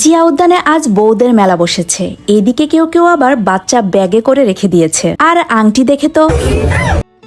জিয়া উদ্যানে আজ বৌদের মেলা বসেছে। এদিকে কেউ কেউ আবার বাচ্চা ব্যাগে করে রেখে দিয়েছে। আর আংটি দেখে তো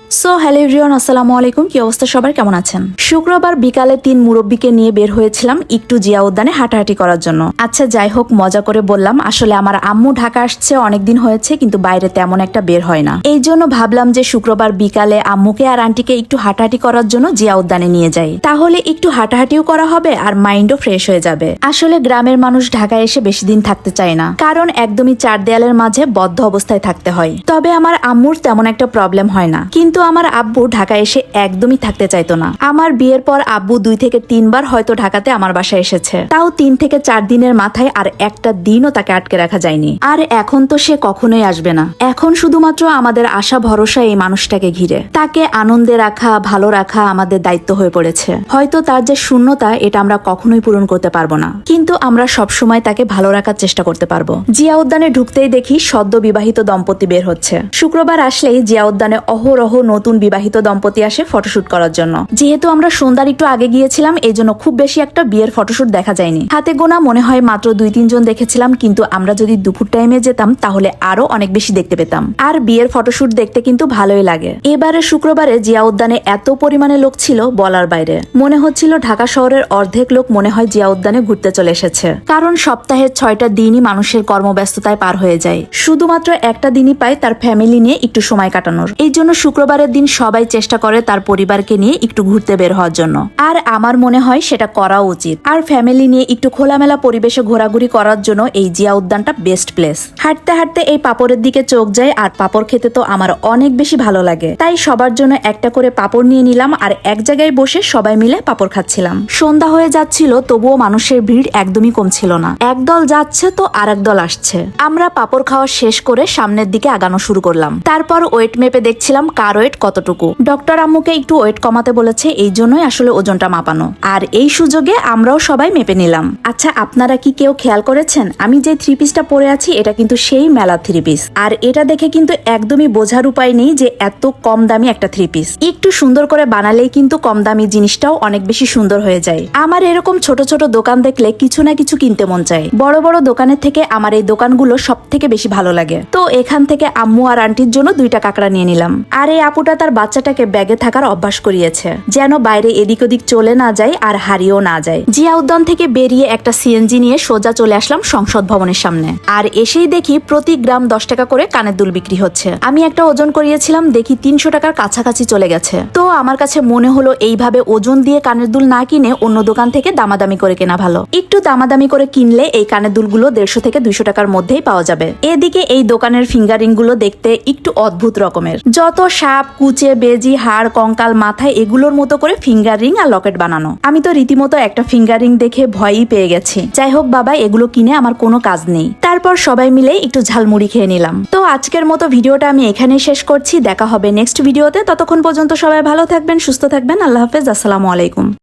সো হ্যালো এভরিওয়ান আসসালামু আলাইকুম। কি অবস্থা সবার? কেমন আছেন? শুক্রবার বিকালে তিন মুরব্বীকে নিয়ে বের হয়েছিলাম একটু জিয়া উদ্যানে হাঁটাহাঁটি করার জন্য। আচ্ছা যাই হোক, মজা করে বললাম, আসলে আমার আম্মু ঢাকা আসছে, অনেকদিন হয়েছে, কিন্তু বাইরে তেমন একটা বের হয় না। এই জন্য ভাবলাম যে শুক্রবার বিকালে আম্মুকে আর আন্টিকে একটু হাঁটাহাঁটি করার জন্য জিয়া উদ্যানে নিয়ে যাই। তাহলে একটু হাঁটাহাঁটিও করা হবে আর মাইন্ডও ফ্রেশ হয়ে যাবে। আসলে গ্রামের মানুষ ঢাকায় এসে বেশি দিন থাকতে চায় না, কারণ একদমই চার দেয়ালের মাঝে বদ্ধ অবস্থায় থাকতে হয়। তবে আমার আম্মুর তেমন একটা প্রবলেম হয় না। কিন্তু আমার আব্বু ঢাকা এসে একদমই থাকতে চাইতো না। আমার বিয়ের পর আব্বু দুই থেকে তিনবার হয়তো ঢাকাতে আমার বাসায় এসেছে। তাও তিন থেকে চার দিনের মাথায় আর একটা দিনও তাকে আটকে রাখা যায়নি। আর এখন তো সে কখনোই আসবে না। এখন শুধুমাত্র আমাদের আশা ভরসা এই মানুষটাকে ঘিরে। তাকে আনন্দে রাখা, ভালো রাখা আমাদের দায়িত্ব হয়ে পড়েছে। হয়তো তার যে শূন্যতা, এটা আমরা কখনোই পূরণ করতে পারব না। কিন্তু আমরা সবসময় তাকে ভালো রাখার চেষ্টা করতে পারব। জিয়া উদ্যানে ঢুকতেই দেখি সদ্য বিবাহিত দম্পতি বের হচ্ছে। শুক্রবার আসলেই জিয়া উদ্যানে অহরহ নতুন বিবাহিত দম্পতি আসে ফটোশুট করার জন্য। যেহেতু আমরা সন্ধ্যার একটু আগে গিয়েছিলাম এই জন্য খুব বেশি একটা বিয়ের ফটোশুট দেখা যায়নি। হাতে গোনা মনে হয় মাত্র দুই তিনজন দেখেছিলাম, কিন্তু আমরা যদি দুপুর টাইমে যেতাম, তাহলে আরও অনেক বেশি দেখতে পেতাম। আর বিয়ের ফটোশুট দেখতে কিন্তু ভালোই লাগে। এবারে শুক্রবারে জিয়া উদ্যানে এত পরিমাণে লোক ছিল বলার বাইরে। মনে হচ্ছিল ঢাকা শহরের অর্ধেক লোক মনে হয় জিয়া উদ্যানে ঘুরতে চলে এসেছে। কারণ সপ্তাহের ছয়টা দিনই মানুষের কর্মব্যস্ততায় পার হয়ে যায়। শুধুমাত্র একটা দিনই পায় তার ফ্যামিলি নিয়ে একটু সময় কাটানোর। এই জন্য শুক্রবারের দিন সবাই চেষ্টা করে তার পরিবারকে নিয়ে একটু ঘুরতে বের হওয়ার জন্য। আর আমার মনে হয় সেটা করা উচিত। আর ফ্যামিলি নিয়ে একটু খোলামেলা পরিবেশে ঘোরাঘুরি করার জন্য এই জিয়া উদ্যানটা বেস্ট প্লেস হাঁটতে হাঁটতে এই পাপড়ের দিকে চোখ যায় আর পাপড় খেতে তো আমার অনেক বেশি ভালো লাগে। তাই সবার জন্য একটা করে পাপড় নিয়ে নিলাম আর এক জায়গায় বসে সবাই মিলে পাপড় খাচ্ছিলাম। সন্ধ্যা হয়ে যাচ্ছিল, তবুও মানুষের ভিড় একদমই কম ছিল না। একদল যাচ্ছে তো আর দল আসছে। আমরা পাপড় খাওয়া শেষ করে সামনের দিকে আগানো শুরু করলাম। তারপর ওয়েট মেপে দেখছিলাম কার ওয়েট কতটুকু? ডক্টর আম্মুকে একটু ওয়েট কমাতে বলেছে, এই জন্যই আসলে ওজনটা মাপানো। আর এই সুযোগে আমরাও সবাই মেপে নিলাম। আচ্ছা আপনারা কি কেউ খেয়াল করেছেন? আমি যে থ্রি পিসটা পরে আছি, এটা কিন্তু সেই মেলা থ্রি পিস আর এটা দেখে কিন্তু একদমই বোঝার উপায় নেই যে এত কম দামি একটা থ্রি পিস একটু সুন্দর করে বানালেই কিন্তু কম দামি জিনিসটাও অনেক বেশি সুন্দর হয়ে যায়। আমার এরকম ছোট ছোট দোকান দেখলে কিছু না কিছু কিনতে মন চায়। বড় বড় দোকানের থেকে আমার এই দোকানগুলো সব থেকে বেশি ভালো লাগে। তো এখান থেকে আম্মু আর আন্টির জন্য দুইটা কাঁকড়া নিয়ে নিলাম। আর এই আপুটা তার বাচ্চাটাকে ব্যাগে থাকার অভ্যাস করিয়েছে, যেন বাইরে এদিক ওদিক চলে না যায় আর হারিয়েও না যায়। জিয়া উদ্যান থেকে বেরিয়ে একটা সিএনজি নিয়ে সোজা চলে আসলাম সংসদ ভবনের সামনে। আর এসেই দেখি প্রতি গ্রাম দশ টাকা করে কানের দুল বিক্রি হচ্ছে। আমি একটা ওজন করিয়েছিলাম, দেখি তিনশো টাকার কাছাকাছি চলে গেছে। তো আমার কাছে মনে হলো এইভাবে ওজন দিয়ে কানের দুল না কিনে অন্য দোকান থেকে দামাদামি করে কেনা ভালো। একটু দামাদামি করে কিনলে এই কানের দুলগুলো দেড়শো থেকে দুইশো টাকার মধ্যেই পাওয়া যাবে। এদিকে এই দোকানের ফিঙ্গারিংগুলো দেখতে একটু অদ্ভুত রকমের। যত সাপ কুচে, বেজি, হাড়, কঙ্কাল, মাথায় এগুলোর মতো করে ফিঙ্গার রিং আর লকেট বানানো। আমি তো রীতিমতো একটা ফিঙ্গার রিং দেখে ভয়ই পেয়ে গেছি। যাই হোক বাবা, এগুলো কিনে আমার কোনো কাজ নেই। তারপর সবাই মিলে একটু ঝালমুড়ি খেয়ে নিলাম। তো আজকের মতো ভিডিওটা আমি এখানেই শেষ করছি। দেখা হবে নেক্সট ভিডিওতে। ততক্ষণ পর্যন্ত সবাই ভালো থাকবেন, সুস্থ থাকবেন। আল্লাহ হাফেজ, আসসালামু আলাইকুম।